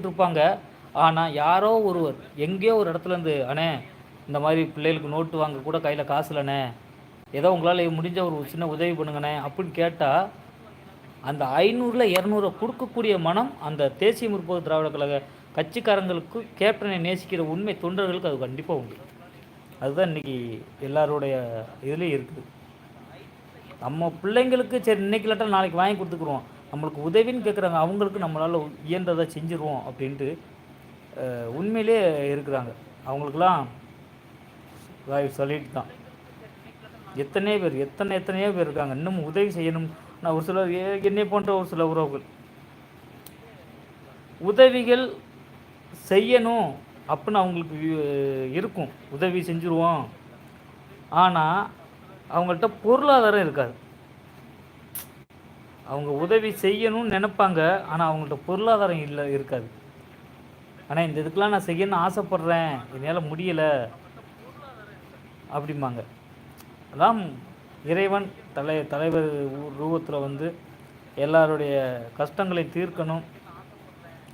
இருப்பாங்க ஆனால் யாரோ ஒருவர் எங்கேயோ ஒரு இடத்துலேருந்து அண்ணே இந்த மாதிரி பிள்ளைகளுக்கு நோட்டு வாங்க கூட கையில் காசு இல்லைண்ணே ஏதோ உங்களால் முடிஞ்ச ஒரு சின்ன உதவி பண்ணுங்கண்ணே அப்படின்னு கேட்டால் அந்த ஐநூறில் இரநூறு கொடுக்கக்கூடிய மனம் அந்த தேசிய முற்போக்கு திராவிட கழக கட்சிக்காரங்களுக்கு கேப்டனை நேசிக்கிற உண்மை தொண்டர்களுக்கு அது கண்டிப்பாக உண்டு. அதுதான் இன்றைக்கி எல்லாருடைய இதுலேயும் இருக்குது. நம்ம பிள்ளைங்களுக்கு சரி இன்னைக்கு இல்லாட்டா நாளைக்கு வாங்கி கொடுத்துக்குருவோம். நம்மளுக்கு உதவின்னு கேட்குறாங்க அவங்களுக்கு நம்மளால் இயன்றதை செஞ்சுருவோம் அப்படின்ட்டு உண்மையிலே இருக்கிறாங்க. அவங்களுக்கெல்லாம் சொல்லிட்டு தான். எத்தனையோ பேர் எத்தனை எத்தனையோ பேர் இருக்காங்க. இன்னும் உதவி செய்யணும். நான் ஒரு சிலர் என்னை போன்ற ஒரு சில உறவுகள். உதவிகள் செய்யணும் அப்படின்னு அவங்களுக்கு இருக்கும். உதவி செஞ்சுருவோம். ஆனால் அவங்கள்ட்ட பொருளாதாரம் இருக்காது. அவங்க உதவி செய்யணும்னு நினைப்பாங்க ஆனால் அவங்கள்ட்ட பொருளாதாரம் இல்லை இருக்காது. ஆனால் இந்த இதுக்கெலாம் நான் செய்யணும்னு ஆசைப்பட்றேன். என்னால் முடியலை. அப்படிம்பாங்க. அதான் இறைவன் தலை தலைவர் ரூபத்தில் வந்து எல்லாருடைய கஷ்டங்களை தீர்க்கணும்.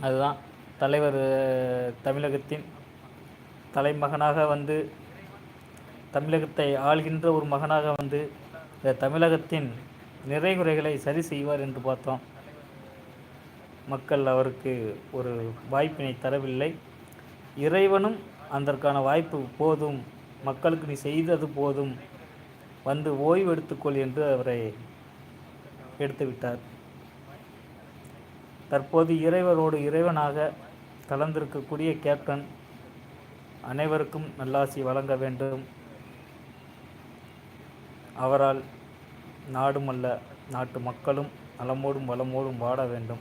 அதுதான் தலைவர் தமிழகத்தின் தலைமகனாக வந்து தமிழகத்தை ஆள்கின்ற ஒரு மகனாக வந்து இந்த தமிழகத்தின் நிறைகுறைகளை சரி செய்வார் என்று பார்த்தோம். மக்கள் அவருக்கு ஒரு வாய்ப்பினை தரவில்லை. இறைவனும் அதற்கான வாய்ப்பு போதும். மக்களுக்கு நீ செய்தது போதும். வந்து ஓய்வு எடுத்துக்கொள் என்று அவரை எடுத்துவிட்டார் தற்போது இறைவரோடு இறைவனாக கலந்திருக்கக்கூடிய கேப்டன் அனைவருக்கும் நல்லாசி வழங்க வேண்டும். அவரால் நாடும் அல்ல நாட்டு மக்களும் நலமோடும் வளமோடும் வாட வேண்டும்.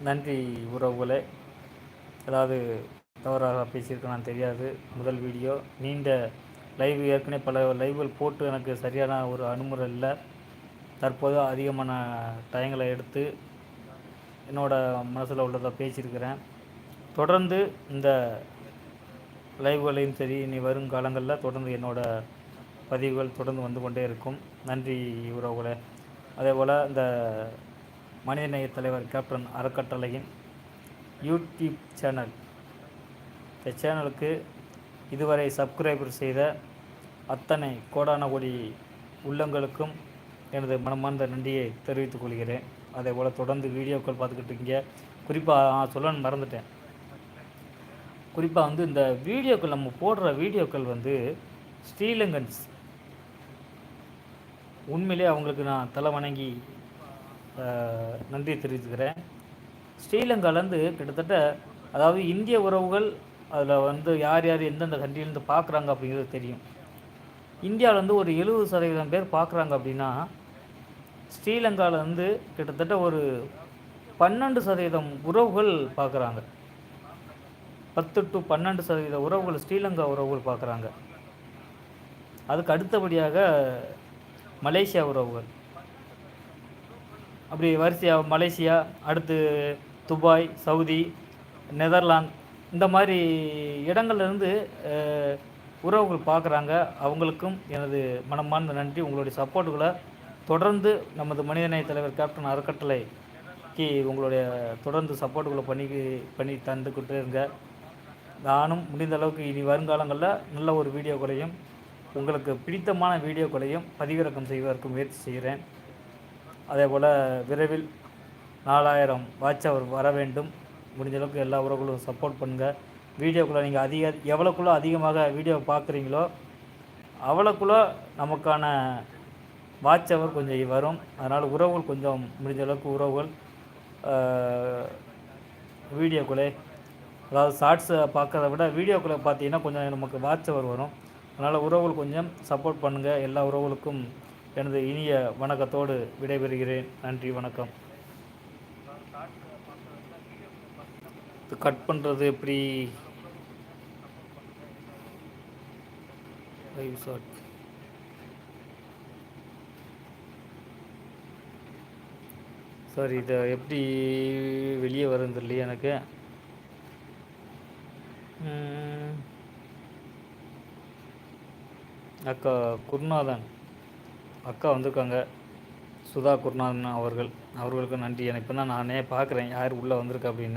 நன்றி உறவுகளே. ஏதாவது தவறாக பேசியிருக்க நான் தெரியாது. முதல் வீடியோ. நீண்ட லைவ் ஏற்கனவே பல லைவ்கள் போட்டு எனக்கு சரியான ஒரு அனுமுறை இல்லை. தற்போது அதிகமான டயங்களை எடுத்து என்னோடய மனசில் உள்ளதை பேசியிருக்கிறேன். தொடர்ந்து இந்த லைவ்களையும் சரி இனி வரும் காலங்களில் தொடர்ந்து என்னோடய பதிவுகள் தொடர்ந்து வந்து கொண்டே இருக்கும். நன்றி உறவுகளே. அதே போல் இந்த மனிதநேய தலைவர் கேப்டன் அறக்கட்டளையின் யூடியூப் சேனல். இந்த சேனலுக்கு இதுவரை சப்ஸ்கிரைபர் செய்த அத்தனை கோடான கோடி உள்ளங்களுக்கும் எனது மனமார்ந்த நன்றியை தெரிவித்துக் கொள்கிறேன். அதே போல் தொடர்ந்து வீடியோக்கள் பார்த்துக்கிட்டு இருக்கீங்க. குறிப்பாக சொல்லணும்னு மறந்துட்டேன். குறிப்பாக வந்து இந்த வீடியோக்கள் நம்ம போடுற வீடியோக்கள் வந்து ஸ்ரீலங்கன்ஸ் உண்மையிலே அவங்களுக்கு நான் தலை வணங்கி நன்றி தெரிவித்துக்கிறேன் ஸ்ரீலங்காலேருந்து கிட்டத்தட்ட அதாவது இந்திய உறவுகள் அதில் வந்து யார் யார் எந்தெந்த கண்ட்ரிலேருந்து பார்க்குறாங்க அப்படிங்கிறது தெரியும். இந்தியாவிலேருந்து ஒரு எழுபது சதவீதம் பேர் பார்க்குறாங்க அப்படின்னா ஸ்ரீலங்காவிலேருந்து கிட்டத்தட்ட ஒரு பன்னெண்டு சதவீதம் உறவுகள் பார்க்குறாங்க பத்து டு பன்னெண்டு சதவீத உறவுகள் ஸ்ரீலங்கா உறவுகள் பார்க்குறாங்க அதுக்கு அடுத்தபடியாக மலேசியா உறவுகள். அப்படி வரிசையாக மலேசியா அடுத்து துபாய் சவுதி நெதர்லாந்து இந்த மாதிரி இடங்கள்லேருந்து உறவுகள் பார்க்குறாங்க. அவங்களுக்கும் எனது மனமார்ந்த நன்றி. உங்களுடைய சப்போர்ட்டுகளை தொடர்ந்து நமது மனிதநேய தலைவர் கேப்டன் அறக்கட்டளைக்கு உங்களுடைய தொடர்ந்து சப்போர்ட்டுகளை பண்ணி பண்ணி தந்துக்கிட்டு இருங்க. நானும் முடிந்த அளவுக்கு இனி வருங்காலங்களில் நல்ல ஒரு வீடியோக்களையும் உங்களுக்கு பிடித்தமான வீடியோக்களையும் பதிவிறக்கம் செய்வதற்கு முயற்சி செய்கிறேன். அதே போல் விரைவில் நாலாயிரம் வாட்ச் அவர் வர வேண்டும். முடிஞ்சளவுக்கு எல்லா உறவுகளும் சப்போர்ட் பண்ணுங்கள் வீடியோக்குள்ளே நீங்கள் அதிக எவ்வளோக்குள்ளே அதிகமாக வீடியோ பார்க்குறீங்களோ அவ்வளோக்குள்ளே நமக்கான வாட்ச் அவர் கொஞ்சம் வரும். அதனால் உறவுகள் கொஞ்சம் முடிஞ்ச அளவுக்கு உறவுகள் வீடியோக்குள்ளே அதாவது ஷார்ட்ஸை பார்க்குறத விட வீடியோக்குள்ளே பார்த்தீங்கன்னா கொஞ்சம் நமக்கு வாட்ச் அவர் வரும். அதனால் உறவுகள் கொஞ்சம் சப்போர்ட் பண்ணுங்கள் எல்லா உறவுகளுக்கும் எனது இனிய வணக்கத்தோடு விடைபெறுகிறேன். நன்றி வணக்கம். கட் பண்ணுறது எப்படி? ஷார்ட் சார் இதை எப்படி வெளியே வருது இல்லையா எனக்கு. அக்கா குருநாதன். அக்கா வந்திருக்காங்க. சுதா குருநாதன் அவர்கள். அவர்களுக்கு நன்றி. எனக்கு இப்போ தான் நானே பார்க்குறேன் யார் உள்ளே வந்திருக்கா அப்படின்னு.